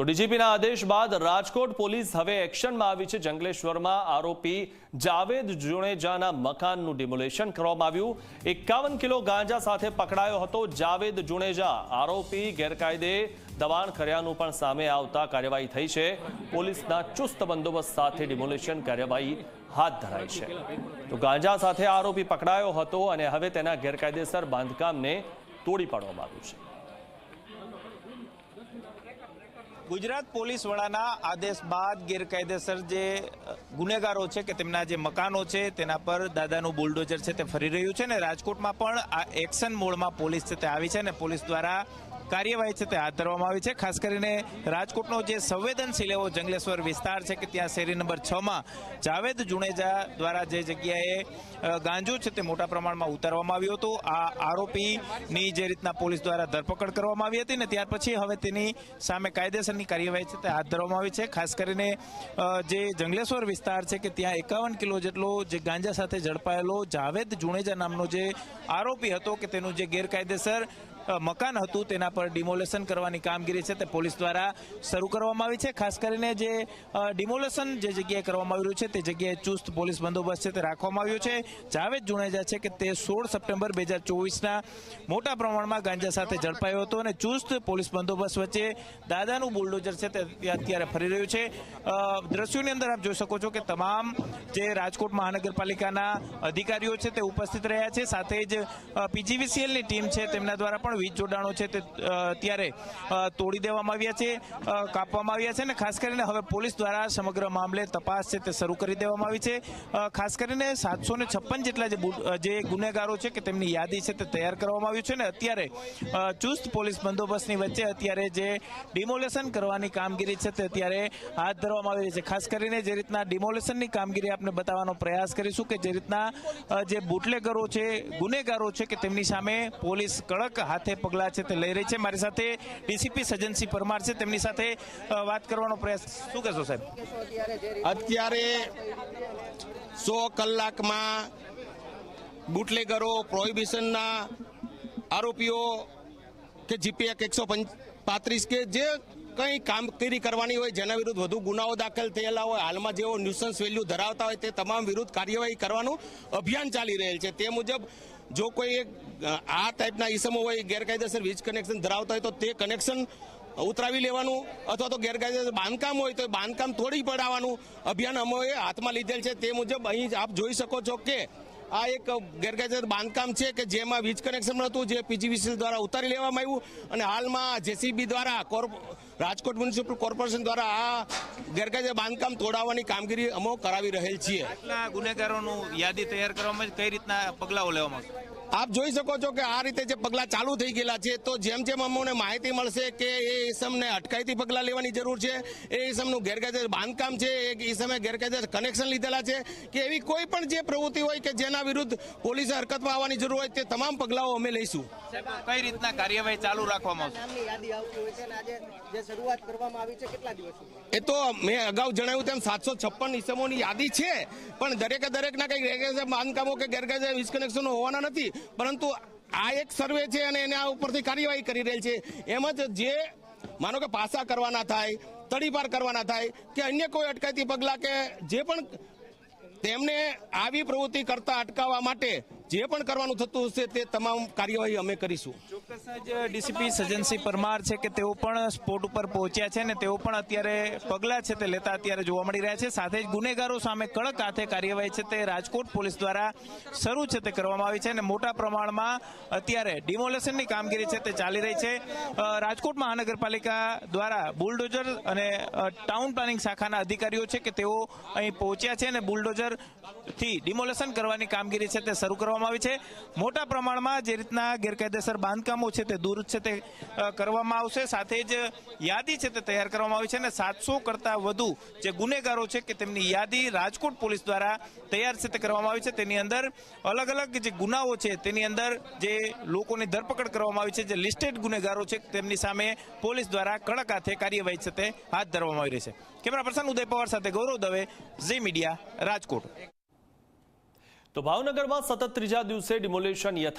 તો ડીજીપીના આદેશ બાદ રાજકોટ પોલીસ હવે એક્શનમાં આવી છે. જંગલેશ્વરમાં આરોપી જાવેદ જુણેજાના મકાનનું ડિમોલેશન કરવામાં આવ્યું. એકાવન કિલો ગાંજા સાથે પકડાયો હતો જાવેદ જુણેજા. આરોપી ગેરકાયદે દબાણ કર્યાનું પણ સામે આવતા કાર્યવાહી થઈ છે. પોલીસના ચુસ્ત બંદોબસ્ત સાથે ડિમોલેશન કાર્યવાહી હાથ ધરાઈ છે. તો ગાંજા સાથે આરોપી પકડાયો હતો અને હવે તેના ગેરકાયદેસર બાંધકામને તોડી પાડવામાં આવ્યું છે. ગુજરાત પોલીસ વડાના આદેશ બાદ ગેરકાયદેસર જે ગુનેગારો છે કે તેમના જે મકાનો છે, તેના પર દાદાનું બુલડોઝર છે તે ફરી રહ્યું છે ને રાજકોટમાં પણ આ એક્શન મોડમાં પોલીસ છે તે આવી છે ને પોલીસ દ્વારા કાર્યવાહી છે તે હાથ ધરવામાં આવી છે. ખાસ કરીને રાજકોટનો જે સંવેદનશીલ એવો જંગલેશ્વર વિસ્તાર છે કે ત્યાં શેરી નંબર છ માં જાવેદ જુણેજા દ્વારા જે જગ્યાએ ગાંજો છે તે મોટા પ્રમાણમાં ઉતારવામાં આવ્યો હતો. આ આરોપીની જે રીતના પોલીસ દ્વારા ધરપકડ કરવામાં આવી હતી ને ત્યાર પછી હવે તેની સામે કાયદેસરની કાર્યવાહી છે તે હાથ ધરવામાં આવી છે. ખાસ કરીને જે જંગલેશ્વર વિસ્તાર છે કે ત્યાં એકાવન કિલો જેટલો જે ગાંજા સાથે ઝડપાયેલો જાવેદ જુણેજા નામનો જે આરોપી હતો કે તેનું જે ગેરકાયદેસર મકાન હતું, તેના પર ડિમોલેશન કરવાની કામગીરી છે તે પોલીસ દ્વારા શરૂ કરવામાં આવી છે. ખાસ કરીને જે ડિમોલેશન જે જગ્યાએ કરવામાં આવી રહ્યું છે તે જગ્યાએ ચુસ્ત પોલીસ બંદોબસ્ત છે તે રાખવામાં આવ્યો છે. જાવેદ જુણેજા છે કે તે સોળ સપ્ટેમ્બર બે હજાર ચોવીસના મોટા પ્રમાણમાં ગાંજા સાથે ઝડપાયો હતો અને ચુસ્ત પોલીસ બંદોબસ્ત વચ્ચે દાદાનું બુલડોઝર છે તે અત્યારે ફરી રહ્યું છે. દ્રશ્યોની અંદર આપ જોઈ શકો છો કે તમામ જે રાજકોટ મહાનગરપાલિકાના અધિકારીઓ છે તે ઉપસ્થિત રહ્યા છે. સાથે જ પીજીવીસીએલની ટીમ છે તેમના દ્વારા પણ વીજ જોડાણો છે તે અત્યારે તોડી દેવામાં આવ્યા છે કાપવામાં આવ્યા છે અને ખાસ કરીને હવે પોલીસ દ્વારા સમગ્ર મામલે તપાસ છે તે શરૂ કરી દેવામાં આવી છે. ખાસ કરીને સાતસો છપ્પન જેટલા જે ગુનેગારો છે કે તેમની યાદી છે તે તૈયાર કરવામાં આવ્યું છે ને અત્યારે ચુસ્ત પોલીસ બંદોબસ્તની વચ્ચે અત્યારે જે ડિમોલેશન કરવાની કામગીરી છે તે અત્યારે હાથ ધરવામાં આવી છે. ખાસ કરીને જે રીતના ડિમોલેશનની કામગીરી આપણે બતાવવાનો પ્રયાસ કરીશું કે જે રીતના જે બુટલેગરો છે, ગુનેગારો છે કે તેમની સામે પોલીસ કડક હાથે પગલાં છે તે લઈ રહી છે. મારી સાથે ડીસીપી સજનસિંહ પરમાર છે. તેમની સાથે વાત કરવાનો પ્રયાસ શું કહેશો સાહેબ? અત્યારે સો કલાકમાં બુટલેગરો, પ્રોહિબિશનના આરોપીઓ કે જીપીએક એકસો પાંત્રીસ કે જે કંઈ કામગીરી કરવાની હોય જેના વિરુદ્ધ વધુ ગુનાઓ દાખલ થયેલા હોય, હાલમાં જેઓ ન્યુસન્સ વેલ્યુ ધરાવતા હોય તે તમામ વિરુદ્ધ કાર્યવાહી કરવાનું અભિયાન ચાલી રહેલ છે. તે મુજબ જો કોઈ એક આ ટાઈપના ઈસમો હોય, ગેરકાયદેસર વીજ કનેક્શન ધરાવતા હોય તો તે કનેક્શન ઉતરાવી લેવાનું અથવા તો ગેરકાયદેસર બાંધકામ હોય તો બાંધકામ તોડી પડાવવાનું અભિયાન અમે હાથમાં લીધેલ છે. તે મુજબ અહીં આપ જોઈ શકો છો કે આ એક ગેરકાયદેસર બાંધકામ છે કે જેમાં વીજ કનેક્શન હતું જે પીજીવીસીએલ દ્વારા ઉતારી લેવામાં આવ્યું અને હાલમાં જેસીબી દ્વારા રાજકોટ મ્યુનિસિપલ કોર્પોરેશન દ્વારા આ ગેરકાયદે બાંધકામ તોડાવવાની કામગીરી અમો કરાવી રહેલ છીએ. ગુનેગારોનું યાદી તૈયાર કરવામાં કઈ રીતના પગલાઓ લેવામાં આવશે? આપ જોઈ શકો છો કે આ રીતે જે પગલાં ચાલુ થઈ ગયેલા છે તો જેમ જેમ અમને માહિતી મળશે કે એ ઈસમને અટકાયતી પગલાં લેવાની જરૂર છે એ ઈસમનું ગેરકાયદેસર બાંધકામ છે એ ઈસમે ગેરકાયદેસર કનેક્શન લીધેલા છે કે એવી કોઈ પણ જે પ્રવૃત્તિ હોય કે જેના વિરુદ્ધ પોલીસે હરકતમાં આવવાની જરૂર હોય તે તમામ પગલાઓ અમે લઈશું. કઈ રીતના કાર્યવાહી ચાલુ રાખવામાં આવશે? નામની યાદી આવતી હોય છે અને આજે જે શરૂઆત કરવામાં આવી છે કેટલા દિવસ સુધી? એ તો મેં અગાઉ જણાવ્યું તેમ સાતસો છપ્પન ઈસમોની યાદી છે પણ દરેકે દરેકના કંઈક ગેરકાયદેસર બાંધકામો કે ગેરકાયદેસર વીજ કનેક્શનો હોવાના નથી. પરંતુ આ એક સર્વે છે અને એને આ ઉપરથી કાર્યવાહી કરી રહેલ છે. એમ જ જે માનો કે પાસા કરવાના થાય, તડીપાર કરવાના થાય, કે અન્ય કોઈ અટકાયતી પગલાં કે જે પણ તેમને આવી પ્રવૃત્તિ કરતા અટકાવવા માટે જે પણ કરવાનું થતું હશે તે તમામ કાર્યવાહી અમે કરીશું. ચોક્કસ જ ડીસીપી સજનસિંહ પરમાર છે કે તેઓ પણ સ્પોટ ઉપર પહોંચ્યા છે ને તેઓ પણ અત્યારે પગલાં છે તે લેતા અત્યારે જોવા મળી રહ્યા છે. સાથે જ ગુનેગારો સામે કડક હાથે કાર્યવાહી છે તે રાજકોટ પોલીસ દ્વારા શરૂ છે તે કરવામાં આવી છે અને મોટા પ્રમાણમાં અત્યારે ડિમોલેશનની કામગીરી છે તે ચાલી રહી છે. રાજકોટ મહાનગરપાલિકા દ્વારા બુલડોઝર અને ટાઉન પ્લાનિંગ શાખાના અધિકારીઓ છે કે તેઓ અહીં પહોંચ્યા છે અને બુલડોઝરથી ડિમોલેશન કરવાની કામગીરી છે તે શરૂ કરવામાં આવી છે. મોટા પ્રમાણમાં જે રીતના ગેરકાયદેસર બાંધકામો છે તે દૂર છે તે કરવામાં આવશે. સાથે જ યાદી છે તે તૈયાર કરવામાં આવી છે અને સાતસો કરતાં વધુ જે ગુનેગારો છે કે તેમની યાદી રાજકોટ પોલીસ દ્વારા તૈયાર છે તે કરવામાં આવી છે. તેની અંદર અલગ અલગ જે ગુનાઓ છે તેની અંદર જે લોકોની ધરપકડ કરવામાં આવી છે, જે લિસ્ટેડ ગુનેગારો છે તેમની સામે પોલીસ દ્વારા કડક હાથે કાર્યવાહી છે તે હાથ ધરવામાં આવી રહી છે. કેમેરા પર્સન ઉદય પવાર સાથે ગૌરવ દવે, ઝી મીડિયા રાજકોટ. તો ભાવનગરમાં સતત ત્રીજા દિવસે ડિમોલેશન યથાવત